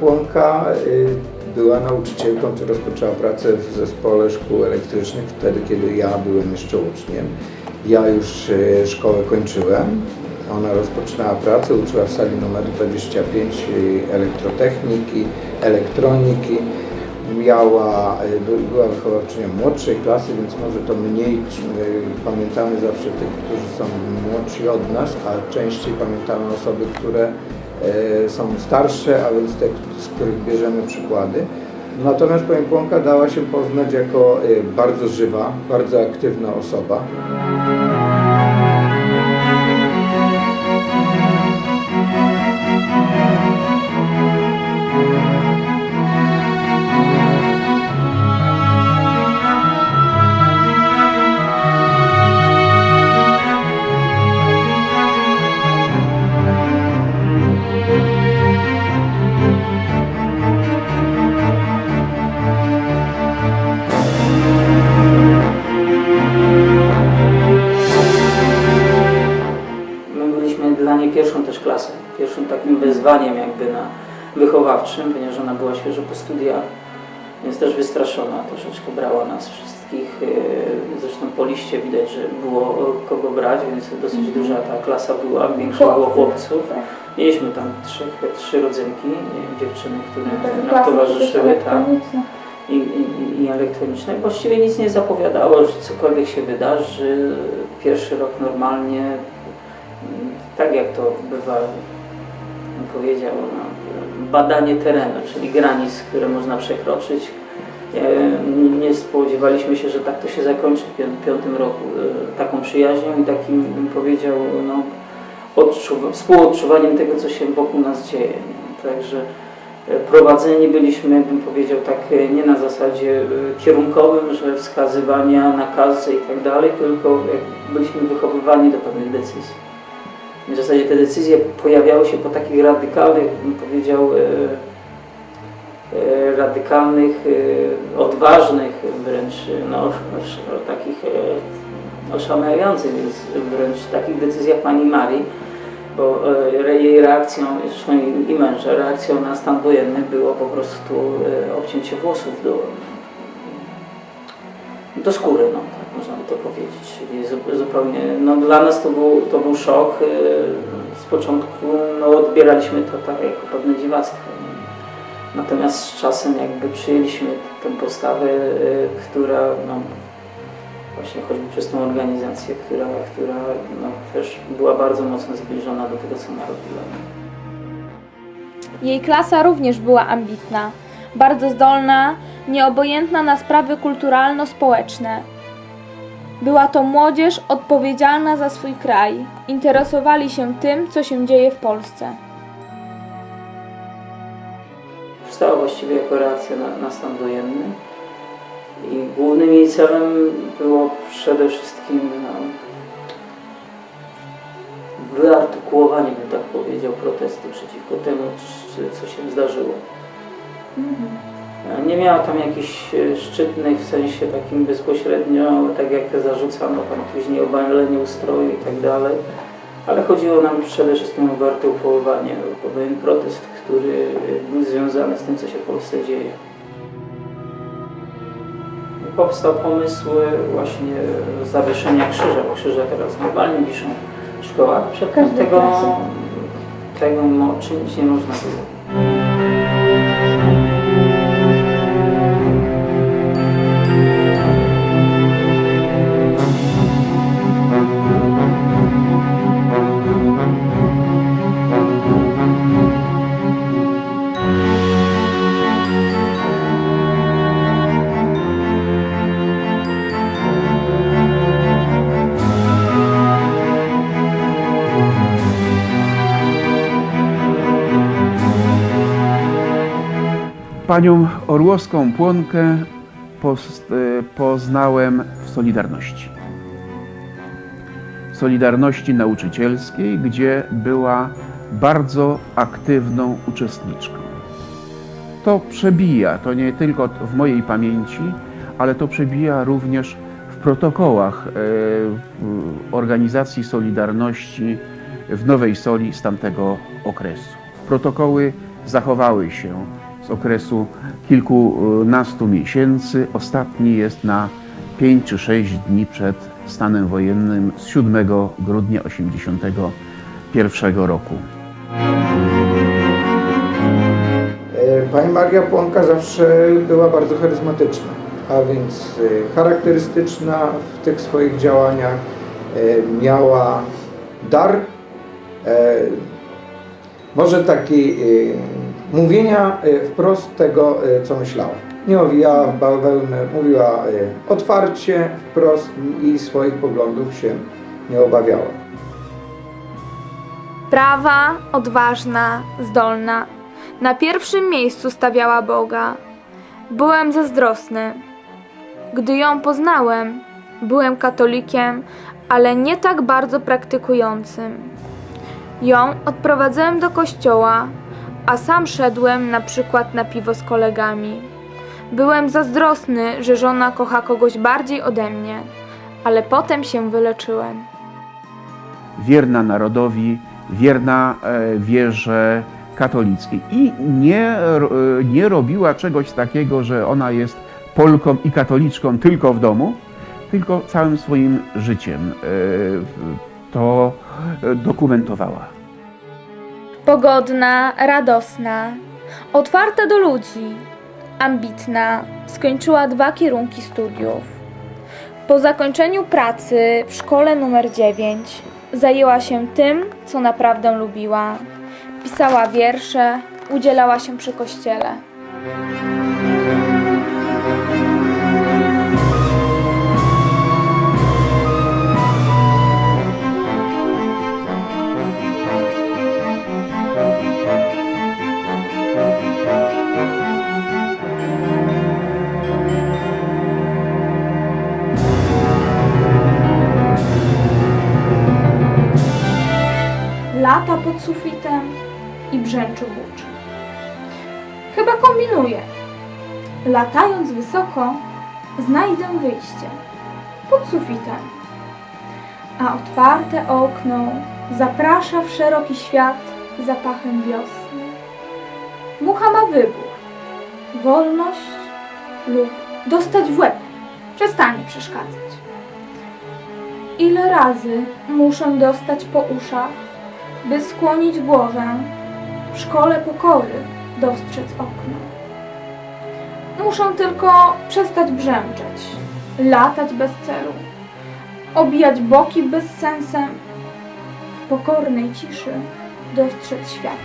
Maria Płonka y, była nauczycielką, czy rozpoczęła pracę w zespole szkół elektrycznych wtedy, kiedy ja byłem jeszcze uczniem. Ja już y, szkołę kończyłem. Ona rozpoczynała pracę, uczyła w sali numer 25 y, elektrotechniki, elektroniki. Miała, by- była wychowawczynią młodszej klasy, więc może to mniej pamiętamy zawsze tych, którzy są młodsi od nas, a częściej pamiętamy osoby, które są starsze, a więc te, z których bierzemy przykłady. Natomiast pani Płonka dała się poznać jako e, bardzo żywa, bardzo aktywna osoba. Dla niej pierwszą też klasą, pierwszym takim wyzwaniem jakby na wychowawczym, ponieważ ona była świeżo po studiach, więc też wystraszona, troszeczkę brała nas wszystkich. e, Zresztą po liście widać, że było kogo brać, więc dosyć duża ta klasa była, większość było chłopców. Mieliśmy tam trzy, trzy rodzynki, e, dziewczyny, które nam towarzyszyły, tak i, i, i elektroniczne. Właściwie nic nie zapowiadało, że cokolwiek się wydarzy. Pierwszy rok normalnie, mm, tak jak to bywa, powiedział, no, badanie terenu, czyli granic, które można przekroczyć. E, Nie spodziewaliśmy się, że tak to się zakończy w pią- piątym roku. e, Taką przyjaźnią i takim, bym powiedział, no, odczuwa, współodczuwaniem tego, co się wokół nas dzieje. Także e, prowadzeni byliśmy, bym powiedział, tak nie na zasadzie kierunkowym, że wskazywania, nakazy i tak dalej, tylko byliśmy wychowywani do pewnych decyzji. W zasadzie te decyzje pojawiały się po takich radykalnych, bym powiedział, e, e, radykalnych, e, odważnych wręcz, no, takich oszałamiających wręcz takich decyzjach pani Marii, bo jej reakcją, zresztą i- męża, reakcją na stan wojenny było po prostu obcięcie włosów do, do skóry, no, tak można by to powiedzieć. Zu- zupełnie, no dla nas to był, to był szok. e, Z początku no, odbieraliśmy to tak jako pewne dziwactwo. nie? Natomiast z czasem jakby przyjęliśmy tę postawę, e, która no, właśnie choćby przez tą organizację, która, która no, też była bardzo mocno zbliżona do tego, co ona robiła. Jej klasa również była ambitna, bardzo zdolna, nieobojętna na sprawy kulturalno-społeczne. Była to młodzież odpowiedzialna za swój kraj, interesowali się tym, co się dzieje w Polsce. Powstała właściwie jako reakcja na, na stan wojenny i głównym jej celem było przede wszystkim no, wyartykułowanie, bym tak powiedział, protestu przeciwko temu, co się zdarzyło. Nie miała tam jakichś e, szczytnych w sensie takim bezpośrednio, tak jak zarzucano tam później obalenie ustroju i tak dalej, ale chodziło nam przede wszystkim o wyartykułowanie, o pewien protest, który był związany z tym, co się w Polsce dzieje. Powstał pomysł e, właśnie zawieszenia krzyża, bo krzyże teraz globalnie wiszą w szkołach. Przedtem tego, tego czynić nie można było. Panią Orłowską Płonkę e, poznałem w Solidarności. Solidarności Nauczycielskiej, gdzie była bardzo aktywną uczestniczką. To przebija, to nie tylko w mojej pamięci, ale to przebija również w protokołach w organizacji Solidarności w Nowej Soli z tamtego okresu. Protokoły zachowały się okresu kilkunastu miesięcy. Ostatni jest na 5 czy 6 dni przed stanem wojennym z 7 grudnia 1981 roku. E, Pani Maria Płonka zawsze była bardzo charyzmatyczna, a więc e, charakterystyczna w tych swoich działaniach, e, miała dar, może taki mówienia e, wprost tego, e, co myślała. Nie owijała w bawełnę, mówiła e, otwarcie, wprost i swoich poglądów się nie obawiała. Prawa, odważna, zdolna. Na pierwszym miejscu stawiała Boga. Byłem zazdrosny. Gdy ją poznałem, byłem katolikiem, ale nie tak bardzo praktykującym. Ją odprowadzałem do kościoła, a sam szedłem na przykład na piwo z kolegami. Byłem zazdrosny, że żona kocha kogoś bardziej ode mnie, ale potem się wyleczyłem. wierna narodowi, wierna e, wierze katolickiej. I nie, e, nie robiła czegoś takiego, że ona jest Polką i katoliczką tylko w domu, tylko całym swoim życiem e, to dokumentowała. Pogodna, radosna, otwarta do ludzi, ambitna, skończyła dwa kierunki studiów. Po zakończeniu pracy w szkole numer 9 zajęła się tym, co naprawdę lubiła. Pisała wiersze, udzielała się przy kościele. Lata pod sufitem i brzęczy buczy. Chyba kombinuję. Latając wysoko, znajdę wyjście pod sufitem. A otwarte okno zaprasza w szeroki świat zapachem wiosny. Mucha ma wybór. Wolność lub dostać w łeb. Przestanie przeszkadzać. Ile razy muszę dostać po uszach, by skłonić głowę, w szkole pokory dostrzec okno. Muszę tylko przestać brzęczeć, latać bez celu, obijać boki bez sensem, w pokornej ciszy dostrzec świat.